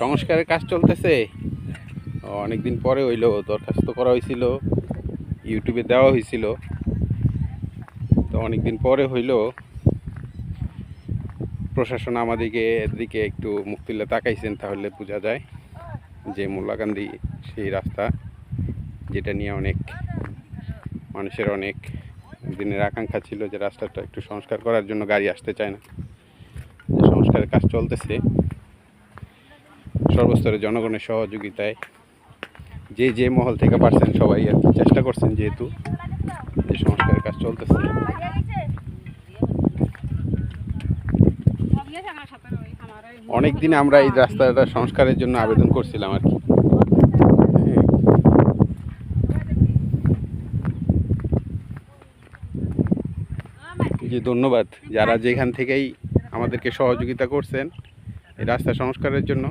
সংস্কারের কাজ চলতেছে? অনেকদিন পরে হইল, দরখাস্ত করা হয়েছিল ইউটিউবে দেওয়া হয়েছিল তো অনেকদিন পরে হইল, প্রশাসন আমাদেরকে এদিকে একটু মুখ তুলে তাকাইছেন তাহলে বোঝা যায় যে মোল্লাকান্দি সেই রাস্তা, যেটা নিয়ে অনেক মানুষের অনেক দিনের আকাঙ্ক্ষা ছিল যে রাস্তাটা একটু সংস্কার করার জন্য গাড়ি আসতে চায় না। সংস্কারের কাজ চলতেছে। সর্বস্তরে জনগণের সহযোগিতায় যে যে মহল থেকে পারছেন সবাই আর চেষ্টা করছেন যেহেতু যে সংস্কারের কাজ চলতেছে অনেক দিন আমরা এই রাস্তাটা সংস্কারের জন্য আবেদন করছিলাম আর কি। জি ধন্যবাদ যারা যেখান থেকেই আমাদেরকে সহযোগিতা করছেন এই রাস্তা সংস্কারের জন্য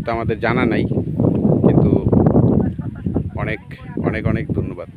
হয়তো আমাদের জানা নাই কিন্তু অনেক অনেক অনেক ধন্যবাদ।